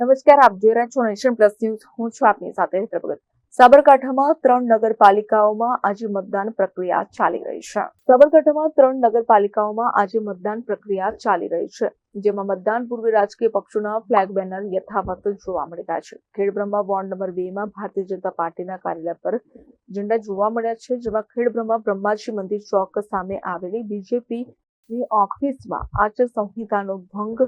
નમસ્કાર, આપ જોઈ રહ્યા છો નેશન પ્લસ ન્યૂઝ. હું છું આપની સાથે હેતલ સાબરકાંઠામાં ત્રણ નગરપાલિકાઓમાં આજે મતદાન પ્રક્રિયા ચાલી રહી છે. સાબરકાંઠામાં ત્રણ નગરપાલિકાઓમાં આજે મતદાન પ્રક્રિયા ચાલી રહી છે, જેમાં મતદાન પૂર્વે રાજકીય પક્ષોના ફ્લેગ બેનર યથાવત જોવા મળી છે. ખેડબ્રહ્મા વોર્ડ નંબર બે માં ભારતીય જનતા પાર્ટીના કાર્યાલય પર ઝંડા જોવા મળ્યા છે, જેમાં ખેડબ્રહ્મા બ્રહ્માજી મંદિર ચોક સામે આવેલી બીજેપી ની ઓફિસમાં આચાર સંહિતાનો ભંગ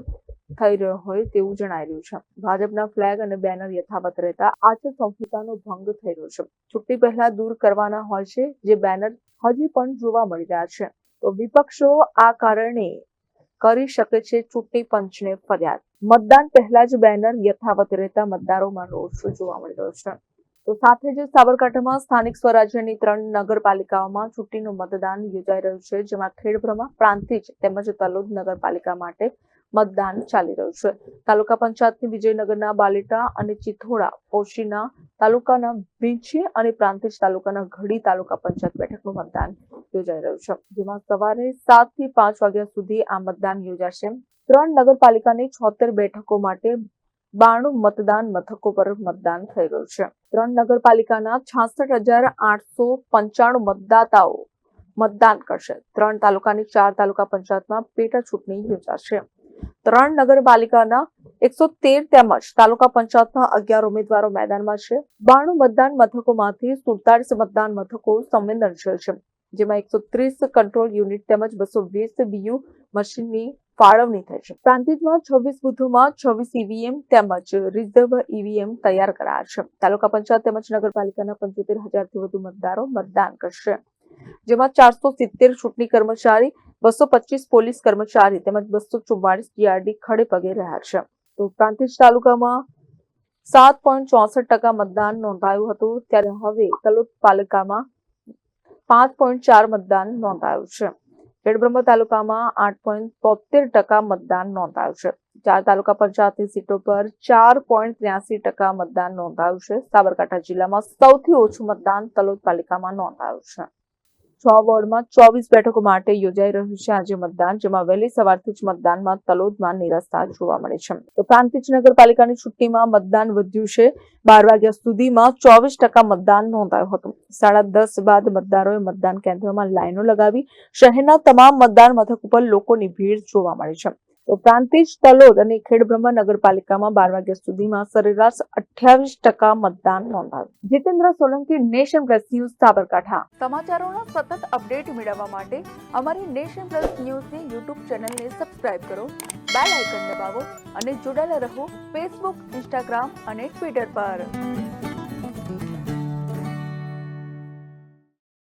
થઈ રહ્યો હોય તેવું જણાઈ રહ્યું છે. ભાજપના ફ્લેગ અને બેનર યથાવત રહેતા આચાર સંહિતાનો ભંગ થઈ રહ્યો છે. ચૂંટણી પહેલા દૂર કરવાના હોય છે, જે બેનર હજી પણ જોવા મળી રહ્યા છે. તો વિપક્ષો આ કારણે કરી શકે છે ચૂંટણી પંચને ફરિયાદ. મતદાન પહેલા જ બેનર યથાવત રહેતા મતદારોમાં રોષ જોવા મળી રહ્યો છે. તો સાથે જ સાબરકાંઠામાં સ્થાનિક સ્વરાજ્યની ત્રણ નગરપાલિકાઓમાં ચૂંટણીનું મતદાન યોજાઈ રહ્યું છે, જેમાં ખેડબ્રહ્મા, પ્રાંતિજ તેમજ તલોદ નગરપાલિકા માટે મતદાન ચાલી રહ્યું છે. તાલુકા પંચાયતની વિજયનગરના બાલેટા અને ચિથોડા પોશીના તાલુકાના વિંછી અને પ્રાંતિજ તાલુકાના ઘડી તાલુકા પંચાયત બેઠકનું મતદાન યોજાઈ રહ્યું છે. જેમાં સવારે સાતથી પાંચ વાગ્યા સુધી આ મતદાન યોજાશે. ત્રણ નગરપાલિકાની છોતેર બેઠકો માટે બાણું મતદાન મથકો પર મતદાન થઈ રહ્યું છે. ત્રણ નગરપાલિકાના છાસઠ હજાર આઠસો પંચાણું મતદાતાઓ મતદાન કરશે. ત્રણ તાલુકાની ચાર તાલુકા પંચાયતમાં પેટા ચૂંટણી યોજાશે. ત્રણ નગરપાલિકાના એકસો તેર તેમજ તાલુકા પંચાયતના અગિયાર ઉમેદવારો મેદાનમાં છે. બાણું મતદાન મથકોમાંથી સુડતાલીસ મતદાન મથકો સંવેદનશીલ છે. જેમાં એકસો ત્રીસ કંટ્રોલ યુનિટ તેમજ બસો વીસ બીયુ મશીનની ફાળવણી થઈ છે. પ્રાંતિજમાં છવ્વીસ બુથોમાં છવ્વીસ ઈવીએમ તેમજ રિઝર્વ ઈવીએમ તૈયાર કરાયા છે. તાલુકા પંચાયત તેમજ નગરપાલિકાના પંચોતેર હજારથી વધુ મતદારો મતદાન કરશે. જેમાં ચારસો સિત્તેર ચૂંટણી કર્મચારી, બસો પચીસ પોલીસ કર્મચારી તેમજ બસો ચુમ્માળીસ ડીઆરડી ખડે પગે રહ્યા છે. તો પ્રાંતિજ તાલુકામાં સાત પોઈન્ટ ચોસઠ ટકા મતદાન નોંધાયું હતું. ત્યારે હવે તલોદ પાલિકામાં પાંચ પોઈન્ટ ચાર મતદાન નોંધાયું છે. ખેડબ્રહ્મા તાલુકામાં આઠ પોઈન્ટ તોતેર ટકા મતદાન નોંધાયું છે. ચાર તાલુકા પંચાયતની સીટો પર ચાર પોઈન્ટ ત્ર્યાસી ટકા મતદાન નોંધાયું છે. સાબરકાંઠા જિલ્લામાં સૌથી ઓછું મતદાન તલોદ પાલિકામાં નોંધાયું છે. છ વોર્ડમાં ચોવીસ બેઠકો માટે યોજાઈ રહ્યું છે આજે મતદાન, જેમાં વહેલી સવારથી જ મતદાનમાં તલોદમાં નિરસતા જોવા મળે છે. તો પ્રાંતિજ નગરપાલિકાની ચૂંટણીમાં મતદાન વધ્યું છે. બાર વાગ્યા સુધીમાં ચોવીસ ટકા મતદાન નોંધાયું હતું. સાડા દસ બાદ મતદારોએ મતદાન કેન્દ્રોમાં લાઈનો લગાવી શહેરના તમામ મતદાન મથક ઉપર લોકોની ભીડ જોવા મળી છે. તો પ્રાંતિજ તલોદ અને ખેડબ્રહ્મા નગરપાલિકામાં બાર વાગ્યા સુધીમાં સરેરાશ અઠ્યાવીસ ટકા મતદાન નોંધાયું. Jitendra Solanki nation plus news Sabarkantha. સમાચારોના સતત અપડેટ મેળવવા માટે અમારી નેશન પ્લસ ન્યૂઝની યુટ્યુબ ચેનલને સબસ્ક્રાઇબ કરો, બેલ આઇકન દબાવો અને જોડાયેલા રહો ફેસબુક, ઇન્સ્ટાગ્રામ અને ટ્વિટર પર.